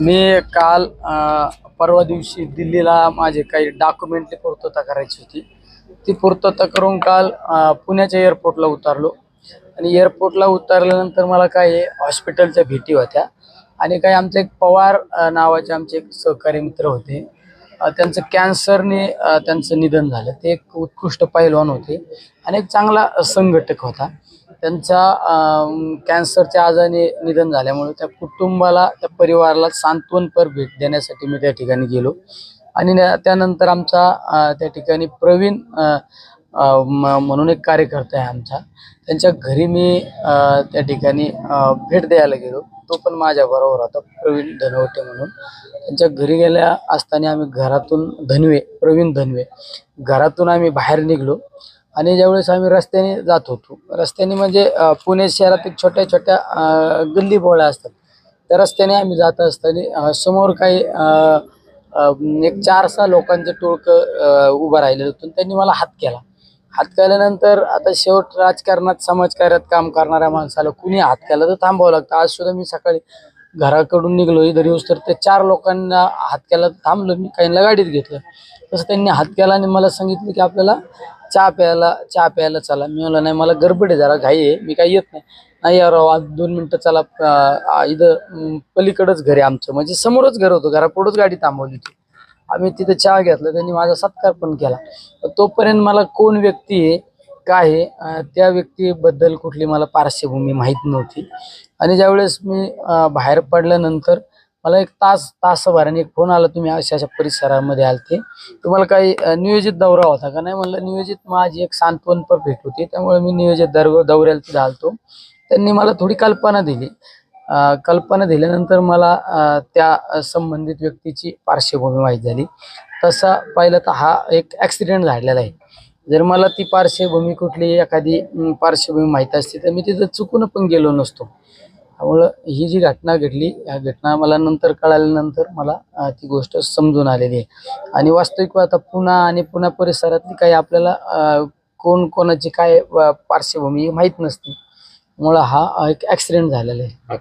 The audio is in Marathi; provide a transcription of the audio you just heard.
मी काल परवा दिवशी दिल्लीला माझे काही डॉक्युमेंटची पूर्तता करायची होती. ती पूर्तता करून काल पुण्याच्या एअरपोर्टला उतरलो. आणि एअरपोर्टला उतरल्यानंतर मला काही हॉस्पिटलच्या भेटी होत्या. आणि काही आमचे एक पवार नावाचे आमचे एक सहकारी मित्र होते. त्यांचं कॅन्सरने त्यांचं निधन झालं. ते एक उत्कृष्ट पैलवान होते आणि एक चांगला संघटक होता. त्यांचा कॅन्सरच्या आजाराने निधन झाल्यामुळे त्या कुटुंबाला त्या परिवाराला सांत्वनपर भेट देण्यासाठी मी त्या ठिकाणी गेलो. आणि न- त्यानंतर आमचा त्या ठिकाणी प्रवीण म्हणून एक कार्यकर्ता आहे आमचा. त्यांच्या घरी मी त्या ठिकाणी भेट द्यायला गेलो. तो पण माझ्या बरोबर होता प्रवीण धनवटे म्हणून. त्यांच्या घरी गेल्या असताना आम्ही घरातून धनवे प्रवीण धनवे घरातून आम्ही बाहेर निघलो. आणि ज्यावेळेस आम्ही रस्त्याने जात होतो रस्त्याने म्हणजे पुणे शहरात एक छोट्या छोट्या गल्ली बोळ्या असतात. त्या रस्त्याने आम्ही जात असताना समोर काही एक चार सहा लोकांचं टोळकं उभं राहिलेलं होतं. त्यांनी मला हात केला. हातकल्यानंतर आता शेवट राजकारणात समाजकार्यात काम करणाऱ्या माणसाला कुणी हातकायला तर थांबावं लागतं. आज सुद्धा मी सकाळी घराकडून निघलो इधर येऊस तर ते चार लोकांना हातक्याला थांबलो मी काहींना गाडीत घेतलं. तसं त्यांनी हातक्याला आणि मला सांगितलं की आपल्याला चहा प्यायला चहा प्यायला चला. मी म्हणलं नाही मला गडबड आहे जरा घाई आहे मी काही येत नाही. नाही यार आज दोन मिनटं चला इथं पलीकडंच घर आहे आमचं. म्हणजे समोरच घर होतं घरापुढंच गाडी थांबवली होती. आम्ही तिथं चहा घेतला त्यांनी माझा सत्कार पण केला. तोपर्यंत मला कोण व्यक्ती आहे काय आहे त्या व्यक्तीबद्दल कुठली मला पार्श्वभूमी माहीत नव्हती. आणि ज्यावेळेस मी बाहेर पडल्यानंतर मला एक तास तासभराने एक फोन आला तुम्ही अशा अशा परिसरामध्ये आलते. तुम्हाला काही नियोजित दौरा होता का? नाही म्हणलं नियोजित माझी एक सांत्वनपर भेट होती. त्यामुळे मी नियोजित दर दौऱ्याला तिथं आलतो. त्यांनी मला थोडी कल्पना दिली. कल्पना दिल्यानंतर मला त्या संबंधित व्यक्तीची पार्श्वभूमी माहीत झाली. तसा पाहिलं तर हा एक ॲक्सिडेंट झालेला आहे. जर मला ती पार्श्वभूमी कुठली एखादी पार्श्वभूमी माहीत असते तर मी तिथं चुकून पण गेलो नसतो. त्यामुळं ही जी घटना घडली या घटना मला नंतर कळाल्यानंतर मला ती गोष्ट समजून आलेली आहे. आणि वास्तविक आता पुन्हा आणि पुन्हा परिसरातली काही आपल्याला कोण कोणाची काय पार्श्वभूमी माहीत नसते. त्यामुळं हा एक ॲक्सिडेंट झालेला आहे.